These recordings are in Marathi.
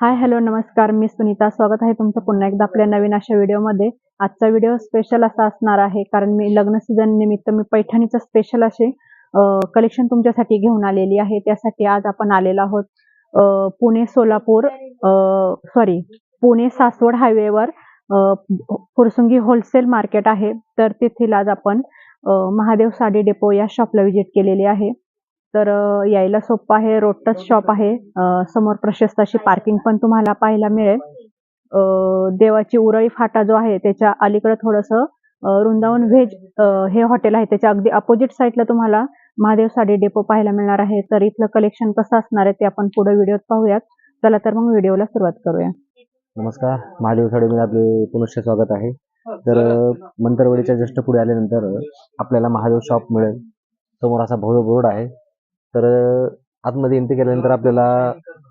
हाय हॅलो नमस्कार. मी सुनीता. स्वागत आहे तुमचं पुन्हा एकदा आपल्या नवीन अशा व्हिडिओमध्ये. आजचा व्हिडिओ स्पेशल असा असणार आहे कारण मी लग्न सीझन निमित्त मी पैठणीचं स्पेशल असे कलेक्शन तुमच्यासाठी घेऊन आलेली आहे. त्यासाठी आज आपण आलेलो आहोत पुणे सोलापूर सॉरी पुणे सासवड हायवेवर फुरसुंगी होलसेल मार्केट आहे. तर तेथील आज आपण महादेव साडी डेपो या शॉपला व्हिजिट केलेली आहे. तर यायला सोपं आहे. रोड टच शॉप आहे समोर प्रशस्त अशी पार्किंग पण तुम्हाला पाहायला मिळेल. देवाची उरळी फाटा जो आहे त्याच्या अलीकडे थोडस वृंदावन व्हेज हे हॉटेल आहे. त्याच्या अगदी अपोजिट साईडला तुम्हाला महादेव साडी डेपो पाहायला मिळणार आहे. तर इथलं कलेक्शन कसं असणार आहे ते आपण पुढे व्हिडिओत पाहूयात. चला तर मग व्हिडिओला सुरुवात करूया. नमस्कार. महादेव साडीमध्ये आपले पुनश्च स्वागत आहे. तर अ, जस्ट पुढे आल्यानंतर आपल्याला महादेव शॉप मिळेल. समोर असा भव्य बोर्ड आहे. तर आतमध्ये एंट्री केल्यानंतर आपल्याला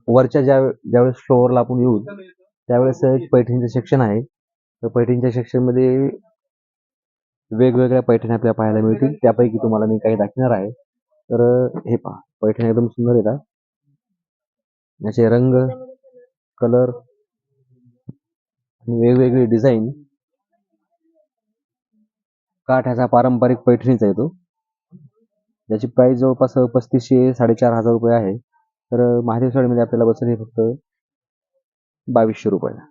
वरच्या ज्या ज्यावेळेस फ्लोअरला आपण येऊ त्यावेळेस एक पैठणीचं सेक्शन आहे. तर पैठणीच्या सेक्शनमध्ये वेगवेगळ्या पैठणी आपल्याला पाहायला मिळतील. त्यापैकी तुम्हाला मी काही दाखवणार आहे. तर हे पहा पैठणी एकदम सुंदर येतात याचे रंग कलर आणि वेगवेगळी डिझाईन काठ ह्याचा पारंपरिक पैठणीचा येतो ज्याची प्राईस जवळपास पस्तीसशे साडेचार हजार रुपये आहे. तर महादेव साडीमध्ये आपल्याला बसेल हे फक्त बावीसशे रुपयाला.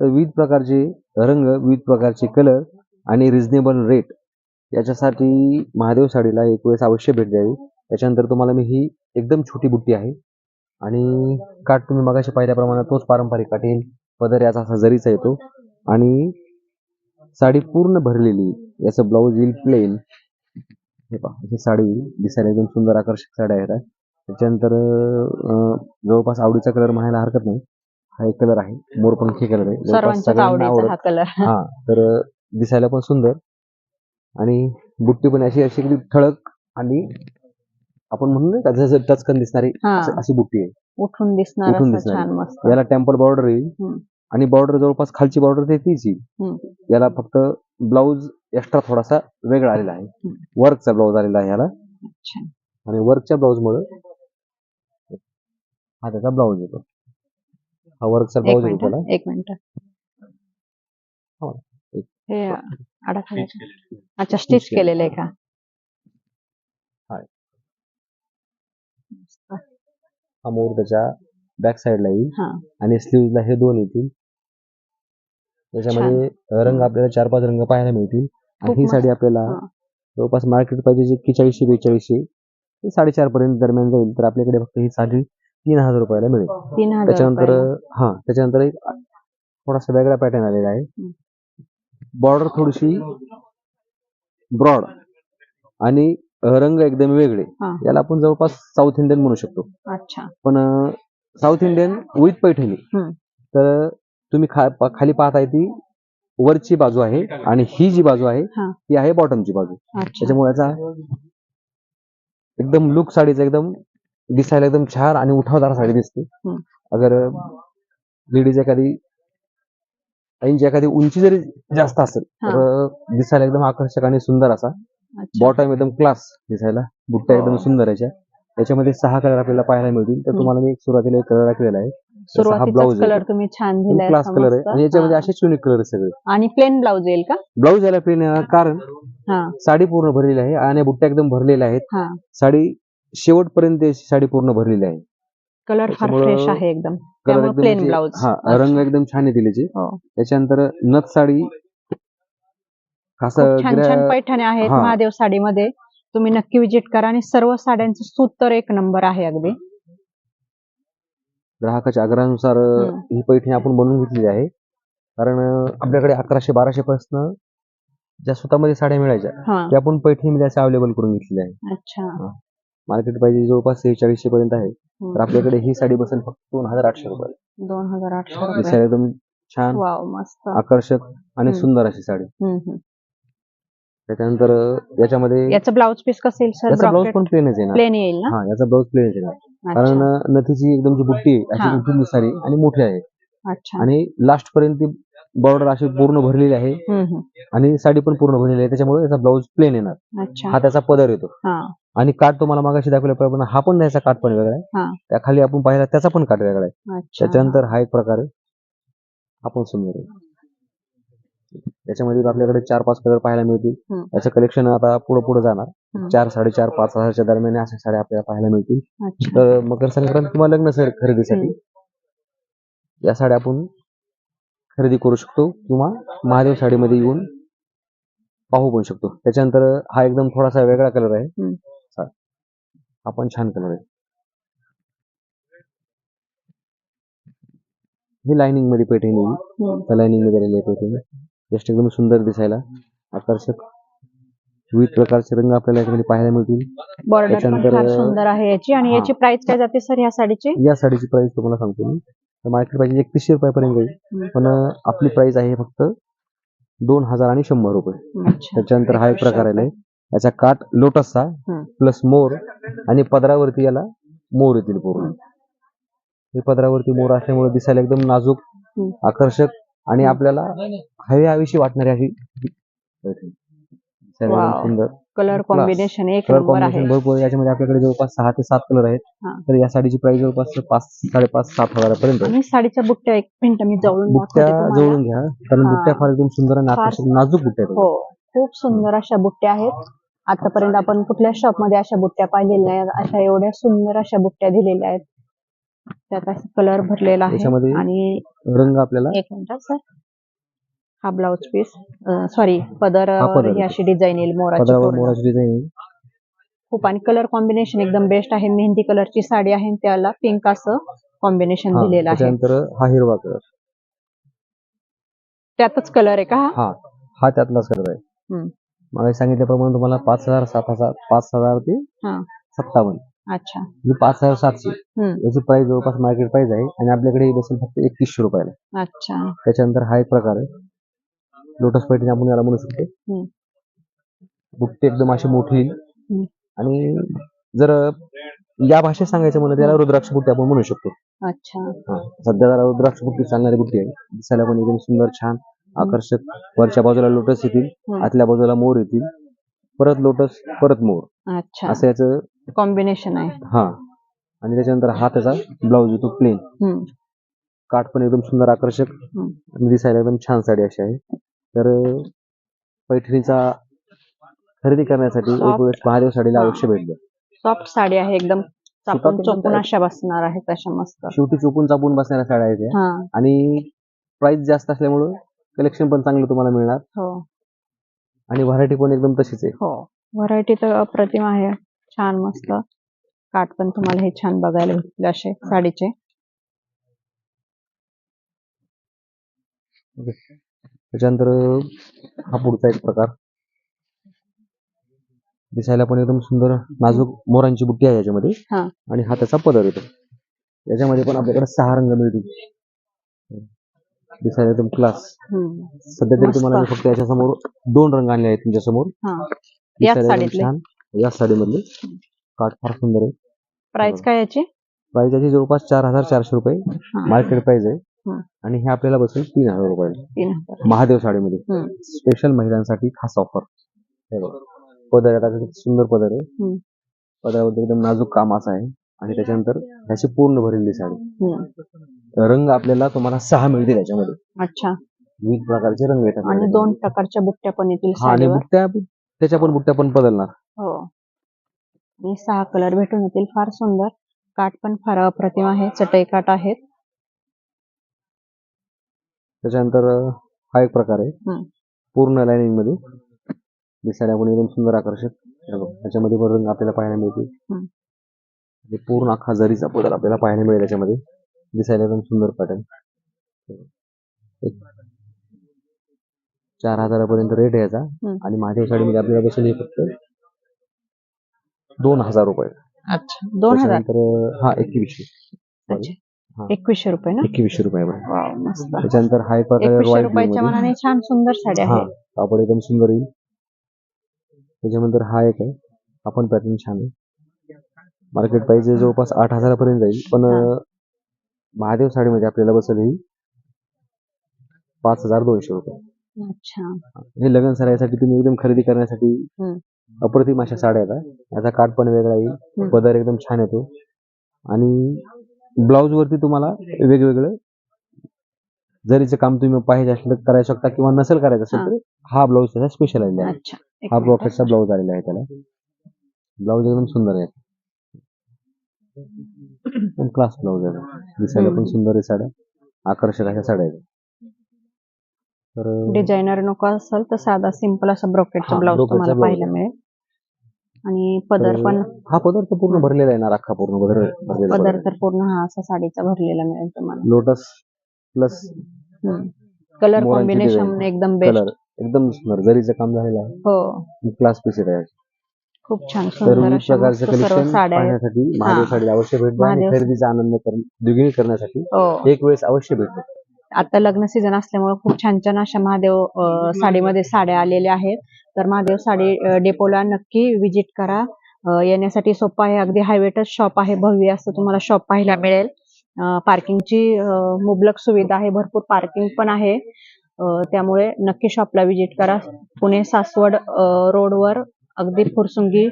तर विविध प्रकारचे रंग विविध प्रकारचे कलर आणि रिझनेबल रेट याच्यासाठी महादेव साडीला एक वेळेस अवश्य भेट द्यावी. त्याच्यानंतर तुम्हाला मी ही एकदम छोटी बुट्टी आहे. आणि काठ तुम्ही मगाशी पाहिल्याप्रमाणे तोच पारंपरिक काठ येईल पदर याचा असा जरीचा येतो. आणि साडी पूर्ण भरलेली याचं ब्लाऊज येईल प्लेन हे पहा ही साडी दिसायला एकदम सुंदर आकर्षक साड्या आहेत त्याच्यानंतर जवळपास आवडीचा कलर म्हणायला हरकत नाही. हा एक कलर आहे. मोरपंखी कलर आहे. जवळपास सगळ्यांना आवडत हा कलर. हा तर दिसायला पण सुंदर. आणि बुट्टी पण अशी अशी ठळक आणि आपण म्हणू नाही का जसं टचकन दिसणारी अशी बुट्टी आहे. उठून दिसणार उठून दिसणारी. याला टेम्पल बॉर्डर येईल. आणि बॉर्डर जवळपास खालची बॉर्डर ते तीच येईल. याला फक्त ब्लाऊज एक्स्ट्रा थोडासा वेगळा आलेला आहे. वर्कचा ब्लाऊज आलेला आहे याला. आणि वर्कच्या ब्लाऊज मुळे हा त्याचा ब्लाऊज येतो. हा वर्कचा ब्लाऊज येतो त्याला. एक मिनिट. हो. अच्छा स्टिच केलं. केलेलं आहे. का? हा. हा मोर त्याच्या बॅक साईडला येईल. आणि स्लीव्हला हे दोन येतील. त्याच्यामध्ये रंग आपल्याला चार पाच रंग पाहायला मिळतील. आणि ही. साडी आपल्याला हा. जवळपास मार्केट पाहिजे एक्केचाळीसशे बेचाळीसशे ते साडेचार पर्यंत दरम्यान जाईल तर आपल्याकडे फक्त ही साडी तीन हजार रुपयाला मिळेल तीन हजार त्याच्यानंतर. हा त्याच्यानंतर एक थोडासा वेगळा पॅटर्न आलेला आहे. बॉर्डर थोडीशी ब्रॉड आणि रंग एकदम वेगळे हा. याला आपण जवळपास साऊथ इंडियन म्हणू शकतो अच्छा पण साऊथ इंडियन विथ पैठणी. तर तुम्ही खा पा- खाली पाहताय ती वरची बाजू आहे आणि ही जी बाजू आहे हा. ती आहे बॉटमची बाजू. अच्छा. त्याच्यामुळे याचा एकदम लुक साडीचा एकदम दिसायला एकदम छान आणि उठावदार साडी दिसते. हम्म. अगर लेडीज एखादी ऐंची एखादी उंची जरी जास्त असेल तर दिसायला एकदम आकर्षक आणि सुंदर असा. अच्छा. बॉटम एकदम क्लास दिसायला. बुट्ट्या एकदम सुंदर याच्या. त्याच्यामध्ये सहा कलर आपल्याला पाहायला मिळतील. तर. तुम्हाला मी एक सुरुवातीला एक कलर दाखवलेला आहे. हा सुरुवातीचाच ब्लाऊज कलर तुम्ही छान क्लास कलर आहे. आणि याच्यामध्ये. असेच युनिक कलर आहे सगळे. आणि प्लेन ब्लाऊज येईल का? ब्लाऊज याला प्लेन कारण हा. साडी पूर्ण भरलेली आहे आणि बुट्ट्या एकदम भरलेल्या आहेत. हा. साडी शेवटपर्यंत साडी पूर्ण भरलेली आहे. कलर फार फ्रेश आहे एकदम. कलर प्लेन ब्लाऊज हा रंग एकदम छान येतील याचे हो. त्याच्यानंतर नथ साडी खासं खूप छान छान गिऱ्या- पैठण्या आहेत. महादेव साडीमध्ये. तुम्ही नक्की विजिट करा आणि सर्व साड्यांचं सूत तर एक नंबर आहे अगदी. ग्राहकाच्या आग्रहानुसार. ही. पैठणी आपण बनवून घेतलेली आहे. कारण आपल्याकडे अकराशे बाराशे पासून ज्या सुतामध्ये साड्या मिळायच्या हा. त्या आपण पैठणीमध्ये असे अवेलेबल करून घेतलेल्या आहे अच्छा. मार्केट पाहिजे जवळपास सेहेचाळीसशे पर्यंत आहे. हम्म. तर आपल्याकडे ही साडी बसेल फक्त दोन हजार आठशे रुपये. दोन हजार आठशे दिसायला एकदम छान आकर्षक आणि. सुंदर अशी साडी. त्याच्यानंतर याच्यामध्ये याचं ब्लाऊज पीस कसं येईल याचा सर ब्लाऊज पण प्लेनच येणार. प्लेन येईल ना? हा याचा ब्लाऊज प्लेन येणार. कारण नथीची एकदम जी बुट्टी आहे. अशी उठून दिसणारी आणि मोठी आहे. अच्छा. आणि लास्ट पर्यंत ती बॉर्डर अशी पूर्ण भरलेली आहे. आणि साडी पण पूर्ण भरलेली आहे. त्याच्यामुळे याचा ब्लाऊज प्लेन येणार. अच्छा. हा त्याचा पदर येतो. आणि काठ तुम्हाला मागाशी दाखवल्याप्रमाणे हा पण त्याचा काठ पण वेगळा. आहे. त्या खाली आपण पाहिला त्याचा पण काठ वेगळा आहे. त्याच्यानंतर हा एक प्रकार आहे. पण सुंदर आहे त्याच्यामध्ये आपल्याकडे चार पाच कलर पाहायला मिळतील. हम्म. याचं कलेक्शन आता पुढे पुढे जाणार. हम्म. चार साडेचार पाच हजारच्या दरम्यान अशा साड्या आपल्याला पाहायला मिळतील. अच्छा. तर मकर संक्रांत किंवा लग्न सर खरेदीसाठी या साड्या आपण खरेदी करू शकतो किंवा महादेव साडीमध्ये येऊन पाहू पण शकतो. त्याच्यानंतर हा एकदम थोडासा वेगळा कलर आहे. हम्म. चा- हा पण छान कलर आहे. ही लाइनिंगमध्ये पैठणी येईल. हम्म. त्या लाइनिंगमध्ये आलेली आहे पैठणी जस्ट एकदम सुंदर दिसायला. आकर्षक. विविध प्रकारचे रंग आपल्याला याच्यामध्ये पाहायला मिळतील. बॉर्डर पण त्याच्यानंतर, फार सुंदर आहे याची. आणि. याची प्राइस काय जाते सर या साडीची? या साडीची प्राइस तुम्हाला सांगतो मी. मार्केट प्राइस एकतीसशे रुपयापर्यंत. जाईल. पण आपली प्राइस आहे फक्त दोन हजार आणि शंभर रुपये. त्याच्यानंतर हा एक प्रकार. आहे याचा काठ लोटसचा. प्लस मोर आणि पदरावरती याला मोर येतील पूर्ण. हे पदरावरती मोर असल्यामुळे दिसायला एकदम नाजूक. आकर्षक आणि आपल्याला हवी हवीशी वाटणारी अशी. सुंदर कलर कॉम्बिनेशन एक कलर कॉम्बिनेशन भरपूर. याच्यामध्ये आपल्याकडे जवळपास सहा ते सात कलर आहेत. तर या साडीची प्राइस जवळपास पाच साडेपाच सात हजारापर्यंत. आणि साडीच्या बुट्ट्या एक मिनिट मी जवळून बुट्ट्या. जवळून घ्या कारण. बुट्ट्या फार एकदम सुंदर आणि आकर्षक नाजूक बुट्ट्या आहेत. हो खूप सुंदर अशा बुट्ट्या आहेत आतापर्यंत आपण कुठल्या शॉपमध्ये अशा बुट्ट्या पाहिलेल्या आहेत अशा एवढ्या सुंदर अशा बुट्ट्या दिलेल्या आहेत त्यात असं कलर भरलेला आहे. आणि रंग आपल्याला एक मिनिट सर. हा ब्लाउज पीस सॉरी पदर हा अशी डिझाईन येईल मोराची डिझाईन खूप आणि कलर कॉम्बिनेशन एकदम बेस्ट आहे. मेहंदी कलरची साडी आहे त्याला पिंक असं कॉम्बिनेशन दिलेलं आहे. हा हिरवा कलर त्यातच कलर आहे का हा? हा त्यातलाच कलर आहे. मला सांगितल्याप्रमाणे तुम्हाला पाच हजार सात हजार पाच हजार ते. सत्तावन्न. अच्छा. म्हणजे पाच हजार सातशे. हम्म. याची प्राइस जवळपास मार्केट प्राइस आहे आणि आपल्याकडे हे बसेल फक्त एकतीसशे रुपयाला. अच्छा. त्याच्यानंतर हा एक प्रकार आहे. लोटस पैठणी आपण याला म्हणू शकतो. हम्म. बुट्टे एकदम अशी मोठी. हम्म. आणि जर या भाषेत सांगायचं म्हणलं त्याला रुद्राक्ष बुट्टी आपण म्हणू शकतो. अच्छा. हा. सध्या जरा रुद्राक्ष बुट्टी चालणारी बुट्टी आहे. दिसायला पण एकदम सुंदर छान आकर्षक. वरच्या बाजूला लोटस येतील. हम्म. आतल्या बाजूला मोर येतील. परत लोटस परत मोर. अच्छा. असं याचं कॉम्बिनेशन आहे. हा. आणि त्याच्यानंतर हा त्याचा ब्लाऊज येतो प्लेन हम्म. काठ पण एकदम सुंदर आकर्षक हम्म. आणि दिसायला एकदम छान साडी अशी आहे. तर अं, पैठणीचा खरेदी करण्यासाठी एक Soft. वेळेस महादेव साडीला हा. अवश्य भेट द्या. सॉफ्ट साडी आहे एकदम. चापून सुतातून चोपून बनतात. अशा बसणार आहेत अशा मस्त. शेवटी चोपून चापून बसणाऱ्या साड्या आहेत या. हा. आणि प्राइस जास्त असल्यामुळं कलेक्शन पण चांगलं तुम्हाला मिळणार. हो. आणि व्हरायटी पण एकदम तशीच आहे. हो. व्हरायटी तर अप्रतिम आहे. छान मस्त काठ पण तुम्हाला हे छान बघायला भेटतील असे साडीचे. त्याच्यानंतर हा पुढचा एक प्रकार. दिसायला पण एकदम सुंदर नाजूक मोरांची बुट्टी आहे याच्यामध्ये. हा. आणि हा त्याचा पदर येतो. याच्यामध्ये पण आपल्याकडे सहा रंग मिळतील. दिसायला एकदम क्लास हम्म. सध्या तरी मस्त. तुम्हाला मी फक्त याच्या समोर दोन रंग आणले आहेत तुमच्यासमोर याच साडीतले? छान. या साडीमधले. काठ फार सुंदर आहे. प्राइस काय याची? प्राइस याची जवळपास चार हजार चारशे रुपये. मार्केट प्राइस आहे. आणि हे आपल्याला बसेल तीन हजार रुपये. महादेव साडीमध्ये. स्पेशल महिलांसाठी खास ऑफर पदर आता सुंदर पदर आहे. पदरावरती एकदम नाजूक काम असं आहे. आणि त्याच्यानंतर ह्याची पूर्ण भरलेली साडी. रंग आपल्याला तुम्हाला सहा मिळतील याच्यामध्ये. अच्छा. विविध प्रकारचे रंग येतात आणि. दोन प्रकारच्या बुट्ट्या पण येतील आणि बुट्ट्या त्याच्या पण बुट्ट्या पण बदलणार. हो. आणि सहा कलर भेटून येतील. फार सुंदर. काठ पण फार अप्रतिम आहे. चटई काठ आहेत. त्याच्यानंतर हा एक प्रकार आहे. हम्म. पूर्ण लाइनिंगमध्ये दिसायला पण एकदम सुंदर आकर्षक. हे बघ, त्याच्यामध्ये पण रंग आपल्याला पाहायला मिळतील हम्म. आणि पूर्ण अख्खा जरीचा पदर आपल्याला पाहायला मिळेल. त्याच्यामध्ये दिसायला एकदम सुंदर पॅटर्न चार हजारापर्यंत रेट आहे याचा. हम्म. आणि माझ्या साडीमध्ये आपल्याला बसेल हे फक्त दोन हजार रुपये. अच्छा दोन हजार? त्याच्यानंतर हा एकवीसशे. हा. एकवीसशे रुपये ना? एकवीसशे रुपये त्याच्यानंतर हा एक प्रकार एकवीसशे मनाने छान सुंदर साडी हा कापड एकदम सुंदर येईल त्याच्यानंतर हा एक आहे. हा पण पॅटर्न छान आहे. मार्केट प्राइस जवळपास आठ हजारापर्यंत जाईल. पण. अं, महादेव साडीमध्ये आपल्याला बसेल ही पाच हजार दोनशे रुपये. अच्छा. हे लग्न सराईसाठी तुम्ही एकदम खरेदी करण्यासाठी हम्म. अप्रतिम अशा साड्या आहेत हा. याचा काठ पण वेगळा येईल पदर एकदम छान येतो आणि ब्लाऊज वरती तुम्हाला वेगवेगळं जरीचं काम तुम्ही पाहिजे असलं तर करायला शकता किंवा नसेल करायचं असेल हा. तर हा ब्लाऊज त्याचा स्पेशल आलेला आहे. अच्छा. एक हा मिनिट. ब्रॉकेटचा ब्लाऊज आलेला आहे त्याला. ब्लाऊज एकदम सुंदर आहे. क्लास ब्लाऊज आहे. दिसायला पण हम्म. सुंदर आहे साड्या. आकर्षक अशा साड्या आहेत. तर डिझायनर नको असेल तर साधा सिंपल असा ब्रोकेटचा हा, ब्लाऊज brocade चा तुम्हाला blouse पाहायला. मिळेल. आणि पदर तर पण हा पदर तर पूर्ण भरलेला आहे ना राखा पूर्ण पदर भरलेला पदर. तर पूर्ण हा असा साडीचा भरलेला मिळेल तुम्हाला. लोटस प्लस कलर मोरांची कॉम्बिनेशन design. एकदम बेस्ट कलर एकदम सुंदर. जरीचं काम झालेलं आहे हो. क्लास पीस आहे खूप छान तर सुंदर विविध अशा प्रकारचे मस्त सर्व कलेक्शन साड्या आहेत. पाहण्यासाठी महादेव साडीला अवश्य भेट द्या आणि महादेव- खरेदीचा आनंद कर- द्विगुणी करण्यासाठी हो. एक वेळेस अवश्य भेट द्या आता लग्न सीझन असल्यामुळे खूप छान छान अशा महादेव साडीमध्ये साड्या आलेल्या आहेत. तर महादेव साडी डेपोला नक्की विजिट करा. येण्यासाठी सोपं आहे. अगदी हायवे टच शॉप आहे. भव्य असं तुम्हाला शॉप पाहायला मिळेल. पार्किंगची मुबलक सुविधा आहे. भरपूर पार्किंग पण आहे. त्यामुळे नक्की शॉपला विजिट करा. पुणे सासवड रोडवर अगदी फुरसुंगी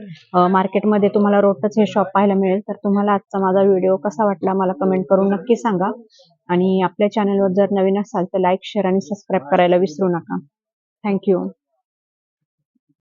मार्केटमध्ये तुम्हाला रोडच हे शॉप पाहायला मिळेल. तर तुम्हाला आजचा माझा व्हिडिओ कसा वाटला मला कमेंट करून नक्की सांगा. आणि आपल्या चॅनलवर जर नवीन असाल तर लाईक शेअर आणि सबस्क्राईब करायला विसरू नका. थँक्यू